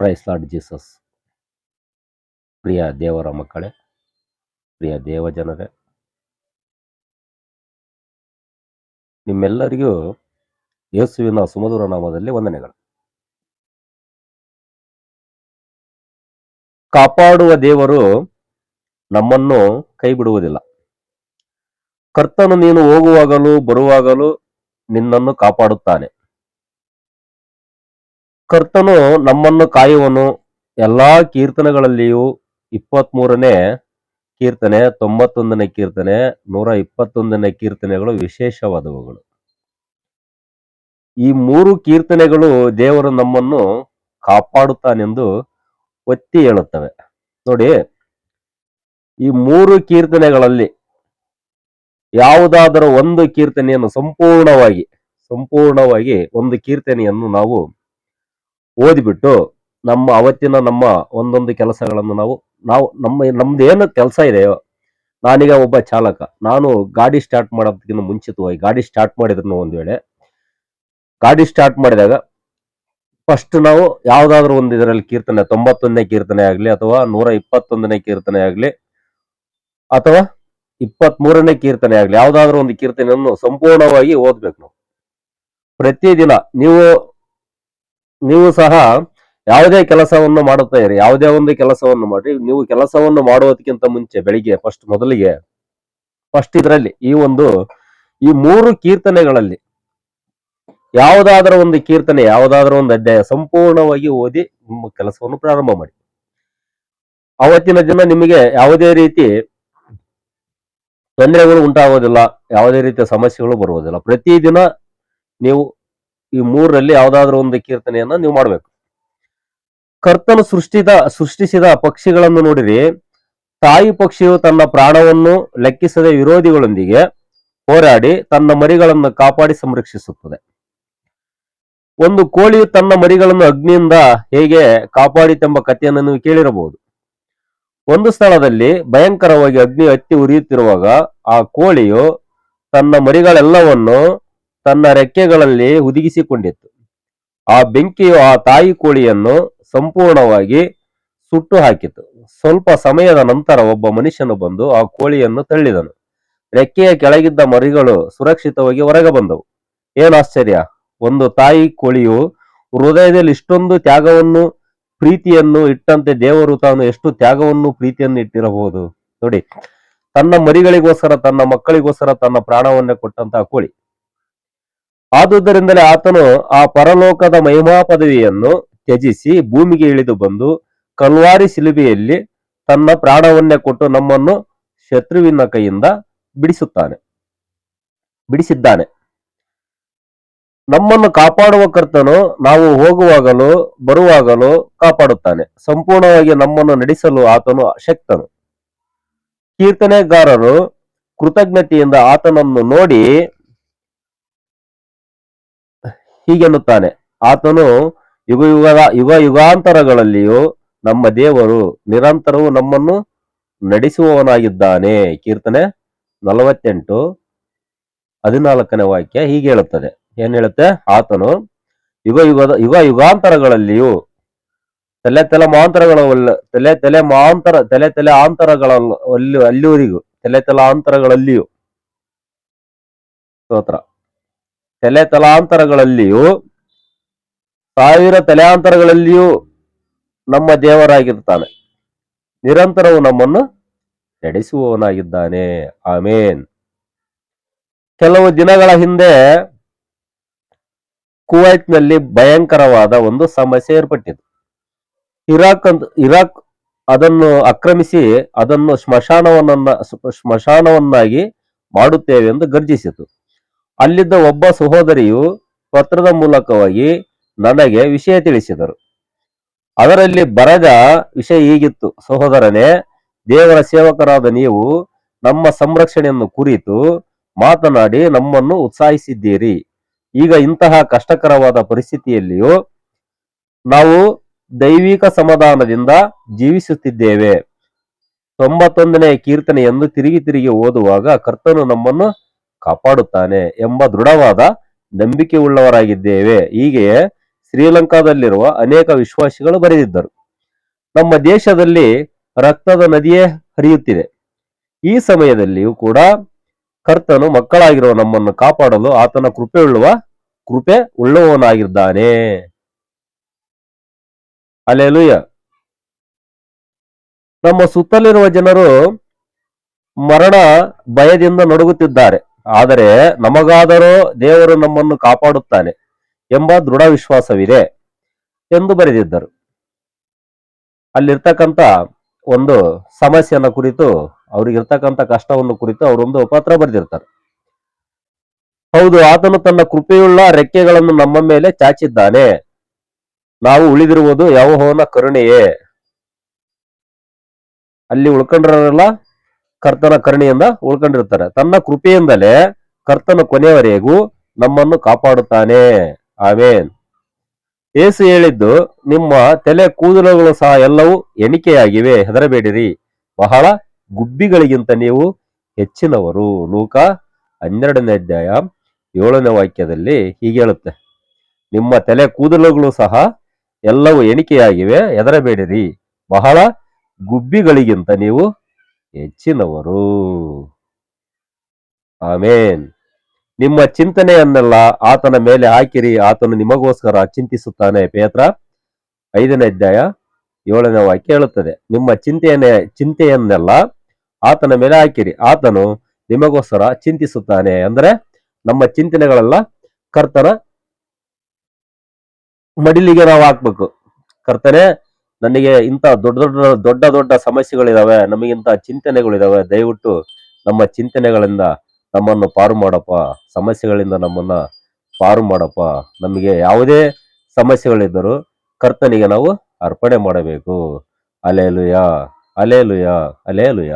Price lord Jesus ಪ್ರಿಯ ದೇವರ ಮಕ್ಕಳೇ, ಪ್ರಿಯ ದೇವಜನರೇ, ನಿಮ್ಮೆಲ್ಲರಿಗೂ ಯೇಸುವಿನ ಸುಮಧುರ ನಾಮದಲ್ಲಿ ವಂದನೆಗಳು. ಕಾಪಾಡುವ ದೇವರು ನಮ್ಮನ್ನು ಕೈ ಬಿಡುವುದಿಲ್ಲ ಕರ್ತನು ನೀನು ಹೋಗುವಾಗಲೂ ಬರುವಾಗಲೂ ನಿನ್ನನ್ನು ಕಾಪಾಡುತ್ತಾನೆ. ಕರ್ತನು ನಮ್ಮನ್ನು ಕಾಯುವನು. ಎಲ್ಲಾ ಕೀರ್ತನೆಗಳಲ್ಲಿಯೂ ಇಪ್ಪತ್ತ್ ಮೂರನೇ ಕೀರ್ತನೆ, ತೊಂಬತ್ತೊಂದನೇ ಕೀರ್ತನೆ, ನೂರ ಇಪ್ಪತ್ತೊಂದನೇ ಕೀರ್ತನೆಗಳು ವಿಶೇಷವಾದವುಗಳು. ಈ ಮೂರು ಕೀರ್ತನೆಗಳು ದೇವರು ನಮ್ಮನ್ನು ಕಾಪಾಡುತ್ತಾನೆಂದು ಒತ್ತಿ ಹೇಳುತ್ತವೆ. ನೋಡಿ, ಈ ಮೂರು ಕೀರ್ತನೆಗಳಲ್ಲಿ ಯಾವುದಾದರೂ ಒಂದು ಕೀರ್ತನೆಯನ್ನು ಸಂಪೂರ್ಣವಾಗಿ ಸಂಪೂರ್ಣವಾಗಿ ಒಂದು ಕೀರ್ತನೆಯನ್ನು ನಾವು ಓದಿಬಿಟ್ಟು ನಮ್ಮ ಅವತ್ತಿನ ನಮ್ಮ ಒಂದೊಂದು ಕೆಲಸಗಳನ್ನು ನಾವು ನಾವು ನಮ್ಮ, ನಮ್ದೇನು ಕೆಲಸ ಇದೆಯೋ, ನಾನೀಗ ಒಬ್ಬ ಚಾಲಕ, ನಾನು ಗಾಡಿ ಸ್ಟಾರ್ಟ್ ಮಾಡೋದಕ್ಕಿಂತ ಮುಂಚಿತವಾಗಿ, ಗಾಡಿ ಸ್ಟಾರ್ಟ್ ಮಾಡಿದ್ರು ಒಂದು ವೇಳೆ, ಗಾಡಿ ಸ್ಟಾರ್ಟ್ ಮಾಡಿದಾಗ ಫಸ್ಟ್ ನಾವು ಯಾವುದಾದ್ರೂ ಒಂದು ಇದರಲ್ಲಿ ಕೀರ್ತನೆ, ತೊಂಬತ್ತೊಂದನೇ ಕೀರ್ತನೆ ಆಗಲಿ ಅಥವಾ ನೂರ ಇಪ್ಪತ್ತೊಂದನೇ ಕೀರ್ತನೆ ಆಗಲಿ ಅಥವಾ ಇಪ್ಪತ್ತ್ ಮೂರನೇ ಕೀರ್ತನೆ ಆಗಲಿ, ಯಾವುದಾದ್ರೂ ಒಂದು ಕೀರ್ತನೆಯನ್ನು ಸಂಪೂರ್ಣವಾಗಿ ಓದ್ಬೇಕು ನಾವು. ಪ್ರತಿದಿನ ನೀವು ನೀವು ಸಹ ಯಾವುದೇ ಕೆಲಸವನ್ನು ಮಾಡುತ್ತಾ ಇರಿ. ಯಾವುದೇ ಒಂದು ಕೆಲಸವನ್ನು ಮಾಡಿ, ನೀವು ಕೆಲಸವನ್ನು ಮಾಡುವುದಕ್ಕಿಂತ ಮುಂಚೆ ಬೆಳಿಗ್ಗೆ ಫಸ್ಟ್ ಮೊದಲಿಗೆ ಫಸ್ಟ್ ಇದರಲ್ಲಿ ಈ ಒಂದು ಈ ಮೂರು ಕೀರ್ತನೆಗಳಲ್ಲಿ ಯಾವುದಾದ್ರೂ ಒಂದು ಕೀರ್ತನೆ, ಯಾವುದಾದ್ರೂ ಒಂದು ಅಧ್ಯಾಯ ಸಂಪೂರ್ಣವಾಗಿ ಓದಿ ನಿಮ್ಮ ಕೆಲಸವನ್ನು ಪ್ರಾರಂಭ ಮಾಡಿ. ಅವತ್ತಿನ ದಿನ ನಿಮಗೆ ಯಾವುದೇ ರೀತಿ ತೊಂದರೆಗಳು ಉಂಟಾಗೋದಿಲ್ಲ ಯಾವುದೇ ರೀತಿಯ ಸಮಸ್ಯೆಗಳು ಬರುವುದಿಲ್ಲ. ಪ್ರತಿದಿನ ನೀವು ಈ ಮೂರರಲ್ಲಿ ಯಾವ್ದಾದ್ರು ಒಂದು ಕೀರ್ತನೆಯನ್ನ ನೀವು ಮಾಡಬೇಕು. ಕರ್ತನು ಸೃಷ್ಟಿದ, ಸೃಷ್ಟಿಸಿದ ಪಕ್ಷಿಗಳನ್ನು ನೋಡಿರಿ. ತಾಯಿ ಪಕ್ಷಿಯು ತನ್ನ ಪ್ರಾಣವನ್ನು ಲೆಕ್ಕಿಸದೆ ವಿರೋಧಿಗಳೊಂದಿಗೆ ಹೋರಾಡಿ ತನ್ನ ಮರಿಗಳನ್ನು ಕಾಪಾಡಿ ಸಂರಕ್ಷಿಸುತ್ತದೆ. ಒಂದು ಕೋಳಿಯು ತನ್ನ ಮರಿಗಳನ್ನು ಅಗ್ನಿಯಿಂದ ಹೇಗೆ ಕಾಪಾಡಿತೆಂಬ ಕಥೆಯನ್ನು ನೀವು ಕೇಳಿರಬಹುದು. ಒಂದು ಸ್ಥಳದಲ್ಲಿ ಭಯಂಕರವಾಗಿ ಅಗ್ನಿ ಹತ್ತಿ ಉರಿಯುತ್ತಿರುವಾಗ ಆ ಕೋಳಿಯು ತನ್ನ ಮರಿಗಳೆಲ್ಲವನ್ನು ತನ್ನ ರೆಕ್ಕೆಗಳಲ್ಲಿ ಹುದುಗಿಸಿಕೊಂಡಿತ್ತು. ಆ ಬೆಂಕಿಯು ಆ ತಾಯಿ ಕೋಳಿಯನ್ನು ಸಂಪೂರ್ಣವಾಗಿ ಸುಟ್ಟು ಹಾಕಿತು. ಸ್ವಲ್ಪ ಸಮಯದ ನಂತರ ಒಬ್ಬ ಮನುಷ್ಯನು ಬಂದು ಆ ಕೋಳಿಯನ್ನು ತಳ್ಳಿದನು. ರೆಕ್ಕೆಯ ಕೆಳಗಿದ್ದ ಮರಿಗಳು ಸುರಕ್ಷಿತವಾಗಿ ಹೊರಗೆ ಬಂದವು. ಏನು ಆಶ್ಚರ್ಯ? ಒಂದು ತಾಯಿ ಕೋಳಿಯು ಹೃದಯದಲ್ಲಿ ಇಷ್ಟೊಂದು ತ್ಯಾಗವನ್ನು, ಪ್ರೀತಿಯನ್ನು ಇಟ್ಟಂತೆ ದೇವರು ತಾನು ಎಷ್ಟು ತ್ಯಾಗವನ್ನು, ಪ್ರೀತಿಯನ್ನು ಇಟ್ಟಿರಬಹುದು. ನೋಡಿ, ತನ್ನ ಮರಿಗಳಿಗೋಸ್ಕರ, ತನ್ನ ಮಕ್ಕಳಿಗೋಸ್ಕರ ತನ್ನ ಪ್ರಾಣವನ್ನೇ ಕೊಟ್ಟಂತಹ ಕೋಳಿ. ಆದುದರಿಂದಲೇ ಆತನು ಆ ಪರಲೋಕದ ಮಹಿಮಾ ಪದವಿಯನ್ನು ತ್ಯಜಿಸಿ ಭೂಮಿಗೆ ಇಳಿದು ಬಂದು ಕಲ್ವಾರಿ ಶಿಲುಬೆಯಲ್ಲಿ ತನ್ನ ಪ್ರಾಣವನ್ನೇ ಕೊಟ್ಟು ನಮ್ಮನ್ನು ಶತ್ರುವಿನ ಕೈಯಿಂದ ಬಿಡಿಸುತ್ತಾನೆ. ಬಿಡಿಸಿದ್ದಾನೆ. ನಮ್ಮನ್ನು ಕಾಪಾಡುವ ಕರ್ತನು ನಾವು ಹೋಗುವಾಗಲೂ ಬರುವಾಗಲೂ ಕಾಪಾಡುತ್ತಾನೆ. ಸಂಪೂರ್ಣವಾಗಿ ನಮ್ಮನ್ನು ನಡೆಸಲು ಆತನು ಶಕ್ತನು. ಕೀರ್ತನೆಗಾರರು ಕೃತಜ್ಞತೆಯಿಂದ ಆತನನ್ನು ನೋಡಿ ಹೀಗೆನ್ನುತ್ತಾನೆ. ಆತನು ಯುಗ ಯುಗದ, ಯುಗ ಯುಗಾಂತರಗಳಲ್ಲಿಯೂ ನಮ್ಮ ದೇವರು ನಿರಂತರವೂ ನಮ್ಮನ್ನು ನಡೆಸುವವನಾಗಿದ್ದಾನೆ. ಕೀರ್ತನೆ ನಲವತ್ತೆಂಟು, ಹದಿನಾಲ್ಕನೇ ವಾಕ್ಯ ಹೀಗೆ ಹೇಳುತ್ತದೆ. ಏನ್ ಹೇಳುತ್ತೆ? ಆತನು ಯುಗ ಯುಗದ, ಯುಗ ಯುಗಾಂತರಗಳಲ್ಲಿಯೂ ತಲೆ ತಲೆ ಮಾಂತರಗಳ, ತಲೆ ತಲೆ ಮಾಂತರ, ತಲೆ ತಲೆ ಆಂತರಗಳ ಅಲ್ಲಿ ಅಲ್ಲಿವರೆಗೂ, ತಲೆ ತಲಾಂತರಗಳಲ್ಲಿಯೂ ಸ್ತೋತ್ರ. ತಲೆ ತಲಾಂತರಗಳಲ್ಲಿಯೂ, ಸಾವಿರ ತಲೆಯಾಂತರಗಳಲ್ಲಿಯೂ ನಮ್ಮ ದೇವರಾಗಿರ್ತಾನೆ ನಿರಂತರವು ನಮ್ಮನ್ನು ನಡೆಸುವವನಾಗಿದ್ದಾನೆ ಆಮೇನ್. ಕೆಲವು ದಿನಗಳ ಹಿಂದೆ ಕುವೈತ್ನಲ್ಲಿ ಭಯಂಕರವಾದ ಒಂದು ಸಮಸ್ಯೆ ಏರ್ಪಟ್ಟಿತು ಇರಾಕ್ ಅಂತ, ಇರಾಕ್ ಅದನ್ನು ಆಕ್ರಮಿಸಿ ಅದನ್ನು ಸ್ಮಶಾನವನ್ನ ಸ್ಮಶಾನವನ್ನಾಗಿ ಮಾಡುತ್ತೇವೆ ಎಂದು ಗರ್ಜಿಸಿತು. ಅಲ್ಲಿದ್ದ ಒಬ್ಬ ಸಹೋದರಿಯು ಪತ್ರದ ಮೂಲಕವಾಗಿ ನನಗೆ ವಿಷಯ ತಿಳಿಸಿದರು. ಅದರಲ್ಲಿ ಬರೆದ ವಿಷಯ ಹೀಗಿತ್ತು, ಸಹೋದರನೇ, ದೇವರ ಸೇವಕರಾದ ನೀವು ನಮ್ಮ ಸಂರಕ್ಷಣೆಯನ್ನು ಕುರಿತು ಮಾತನಾಡಿ ನಮ್ಮನ್ನು ಉತ್ಸಾಹಿಸಿದ್ದೀರಿ. ಈಗ ಇಂತಹ ಕಷ್ಟಕರವಾದ ಪರಿಸ್ಥಿತಿಯಲ್ಲಿಯೂ ನಾವು ದೈವಿಕ ಸಮಾಧಾನದಿಂದ ಜೀವಿಸುತ್ತಿದ್ದೇವೆ. ತೊಂಬತ್ತೊಂದನೇ ಕೀರ್ತನೆಯನ್ನು ತಿರುಗಿ ತಿರುಗಿ ಓದುವಾಗ ಕರ್ತನು ನಮ್ಮನ್ನು ಕಾಪಾಡುತ್ತಾನೆ ಎಂಬ ದೃಢವಾದ ನಂಬಿಕೆ ಉಳ್ಳವರಾಗಿದ್ದೇವೆ ಹೀಗೆಯೇ ಶ್ರೀಲಂಕಾದಲ್ಲಿರುವ ಅನೇಕ ವಿಶ್ವಾಸಿಗಳು ಬರೆದಿದ್ದರು. ನಮ್ಮ ದೇಶದಲ್ಲಿ ರಕ್ತದ ನದಿಯೇ ಹರಿಯುತ್ತಿದೆ. ಈ ಸಮಯದಲ್ಲಿಯೂ ಕೂಡ ಕರ್ತನು ಮಕ್ಕಳಾಗಿರುವ ನಮ್ಮನ್ನು ಕಾಪಾಡಲು ಆತನ ಕೃಪೆ ಉಳ್ಳುವ ಕೃಪೆ ಉಳ್ಳುವವನಾಗಿದ್ದಾನೆ ಅಲೆಲುಯ ನಮ್ಮ ಸುತ್ತಲಿರುವ ಜನರು ಮರಣ ಭಯದಿಂದ ನಡುಗುತ್ತಿದ್ದಾರೆ. ಆದರೆ ನಮಗಾದರೂ ದೇವರು ನಮ್ಮನ್ನು ಕಾಪಾಡುತ್ತಾನೆ ಎಂಬ ದೃಢ ವಿಶ್ವಾಸವಿದೆ ಎಂದು ಬರೆದಿದ್ದರು. ಅಲ್ಲಿರ್ತಕ್ಕಂಥ ಒಂದು ಸಮಸ್ಯೆಯನ್ನ ಕುರಿತು, ಅವ್ರಿಗಿರ್ತಕ್ಕಂಥ ಕಷ್ಟವನ್ನು ಕುರಿತು ಅವರೊಂದು ಪತ್ರ ಬರೆದಿರ್ತಾರೆ. ಹೌದು, ಆತನು ತನ್ನ ಕೃಪೆಯುಳ್ಳ ರೆಕ್ಕೆಗಳನ್ನು ನಮ್ಮ ಮೇಲೆ ಚಾಚಿದ್ದಾನೆ. ನಾವು ಉಳಿದಿರುವುದು ಯಹೋವನ ಕರುಣೆಯೇ. ಅಲ್ಲಿ ಉಳ್ಕೊಂಡ್ರಲ್ಲ? ಕರ್ತನ ಕರುಣೆಯಿಂದ ಉಳ್ಕೊಂಡಿರ್ತಾರೆ ತನ್ನ ಕೃಪೆಯಿಂದಲೇ ಕರ್ತನ ಕೊನೆಯವರೆಗೂ ನಮ್ಮನ್ನು ಕಾಪಾಡುತ್ತಾನೆ. ಆಮೇನ್. ಏಸು ಹೇಳಿದ್ದು, ನಿಮ್ಮ ತಲೆ ಕೂದಲುಗಳು ಸಹ ಎಲ್ಲವೂ ಎಣಿಕೆಯಾಗಿವೆ, ಹೆದರಬೇಡಿರಿ. ಬಹಳ ಗುಬ್ಬಿಗಳಿಗಿಂತ ನೀವು ಹೆಚ್ಚಿನವರು. ಲೂಕ ಹನ್ನೆರಡನೇ ಅಧ್ಯಾಯ ಏಳನೇ ವಾಕ್ಯದಲ್ಲಿ ಹೀಗೆ ಹೇಳುತ್ತೆ. ನಿಮ್ಮ ತಲೆ ಕೂದಲುಗಳು ಸಹ ಎಲ್ಲವೂ ಎಣಿಕೆಯಾಗಿವೆ, ಹೆದರಬೇಡಿರಿ. ಬಹಳ ಗುಬ್ಬಿಗಳಿಗಿಂತ ನೀವು ಹೆಚ್ಚಿನವರು. ಆಮೇನ್. ನಿಮ್ಮ ಚಿಂತನೆಯನ್ನೆಲ್ಲ ಆತನ ಮೇಲೆ ಹಾಕಿರಿ, ಆತನು ನಿಮಗೋಸ್ಕರ ಚಿಂತಿಸುತ್ತಾನೆ. ಪೇತ್ರ, ಐದನೇ ಅಧ್ಯಾಯ ಏಳನೇ ವಾಕ್ಯ ಹೇಳುತ್ತದೆ. ನಿಮ್ಮ ಚಿಂತೆಯನ್ನೇ, ಚಿಂತೆಯನ್ನೆಲ್ಲ ಆತನ ಮೇಲೆ ಹಾಕಿರಿ. ಆತನು ನಿಮಗೋಸ್ಕರ ಚಿಂತಿಸುತ್ತಾನೆ. ಅಂದ್ರೆ ನಮ್ಮ ಚಿಂತನೆಗಳೆಲ್ಲ ಕರ್ತನ ಮಡಿಲಿಗೆ ನಾವು ಹಾಕ್ಬೇಕು. ಕರ್ತನೆ ನನಗೆ ಇಂಥ ದೊಡ್ಡ ದೊಡ್ಡ ದೊಡ್ಡ ದೊಡ್ಡ ಸಮಸ್ಯೆಗಳಿದಾವೆ, ನಮಗಿಂತ ಚಿಂತನೆಗಳಿದಾವೆ, ದಯವಿಟ್ಟು ನಮ್ಮ ಚಿಂತನೆಗಳಿಂದ ನಮ್ಮನ್ನು ಪಾರು ಮಾಡಪ್ಪ, ಸಮಸ್ಯೆಗಳಿಂದ ನಮ್ಮನ್ನ ಪಾರು ಮಾಡಪ್ಪ. ನಮಗೆ ಯಾವುದೇ ಸಮಸ್ಯೆಗಳಿದ್ದರೂ ಕರ್ತನಿಗೆ ನಾವು ಅರ್ಪಣೆ ಮಾಡಬೇಕು. Alleluia alleluia ಅಲೇಲುಯ